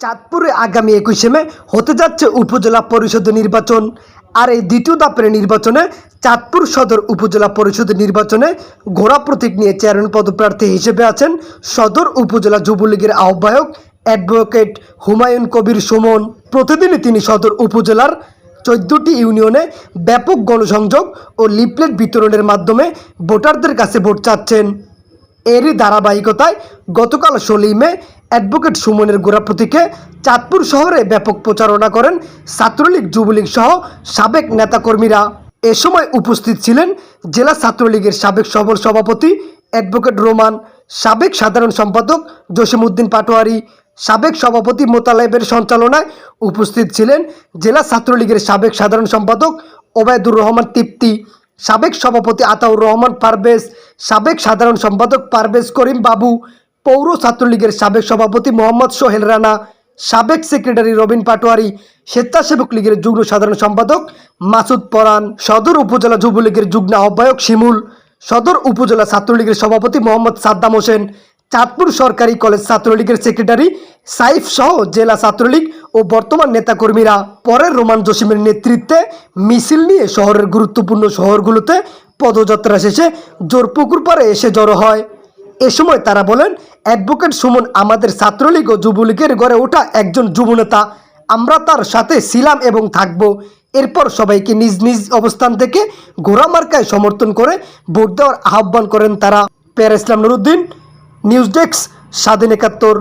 চাঁদপুরে আগামী একুশে মে হতে যাচ্ছে উপজেলা পরিষদ নির্বাচন। আর এই দ্বিতীয় ধাপের নির্বাচনে চাঁদপুর সদর উপজেলা পরিষদ নির্বাচনে ঘোড়া প্রতীক নিয়ে চেয়ারম্যান পদপ্রার্থী হিসেবে আছেন সদর উপজেলা যুবলীগের আহ্বায়ক অ্যাডভোকেট হুমায়ুন কবির সুমন। প্রতিদিনই তিনি সদর উপজেলার চোদ্দটি ইউনিয়নে ব্যাপক গণসংযোগ ও লিফলেট বিতরণের মাধ্যমে ভোটারদের কাছে ভোট চাচ্ছেন। এরই ধারাবাহিকতায় গতকাল ষোলোই মে অ্যাডভোকেট সুমনের গোড়া প্রতীকে চাঁদপুর শহরে ব্যাপক প্রচারণা করেন ছাত্রলীগ যুবলীগ সহ সাবেক নেতাকর্মীরা। এ সময় উপস্থিত ছিলেন জেলা ছাত্রলীগের সাবেক সবল সভাপতি অ্যাডভোকেট রোমান, সাবেক সাধারণ সম্পাদক জসিমউদ্দিন পাটোয়ারি, সাবেক সভাপতি মোতালেবের সঞ্চালনায় উপস্থিত ছিলেন জেলা ছাত্রলীগের সাবেক সাধারণ সম্পাদক ওবায়দুর রহমান তৃপ্তি, সাবেক সভাপতি আতাউর রহমান পারভেজ, সাবেক সাধারণ সম্পাদক পারভেজ করিম বাবু পৌর ছাত্রলীগের সাবেক সভাপতি মোহাম্মদ সোহেল রানা, সাবেক সেক্রেটারি রবিন পাটোয়ারি, স্বেচ্ছাসেবক লীগের যুগ্ম সাধারণ সম্পাদক মাসুদ পরান সদর উপজেলা যুবলীগের যুগ্ম আহ্বায়ক শিমুল, সদর উপজেলা ছাত্রলীগের সভাপতি মোহাম্মদ সাদ্দাম হোসেন, চাঁদপুর সরকারি কলেজ ছাত্রলীগের সেক্রেটারি সাইফ সহ জেলা ছাত্রলীগ ও বর্তমান নেতাকর্মীরা। পরের রোমান জসিমের নেতৃত্বে মিছিল নিয়ে শহরের গুরুত্বপূর্ণ শহরগুলোতে পদযাত্রা শেষে জোরপুকুর পাড়ে এসে জড়ো হয়। এ সময় তারা বলেন, অ্যাডভোকেট সুমন আমাদের ছাত্রলীগ ও যুবলীগের গড়ে ওঠা একজন যুবনেতা আমরা তার সাথে ছিলাম এবং থাকব। এরপর সবাইকে নিজ নিজ অবস্থান থেকে ঘোড়া মার্কায় সমর্থন করে ভোট দেওয়ার আহ্বান করেন তারা। পেয়ার ইসলাম নুরুদ্দিন, নিউজ ডেস্ক, স্বাধীন একাত্তর।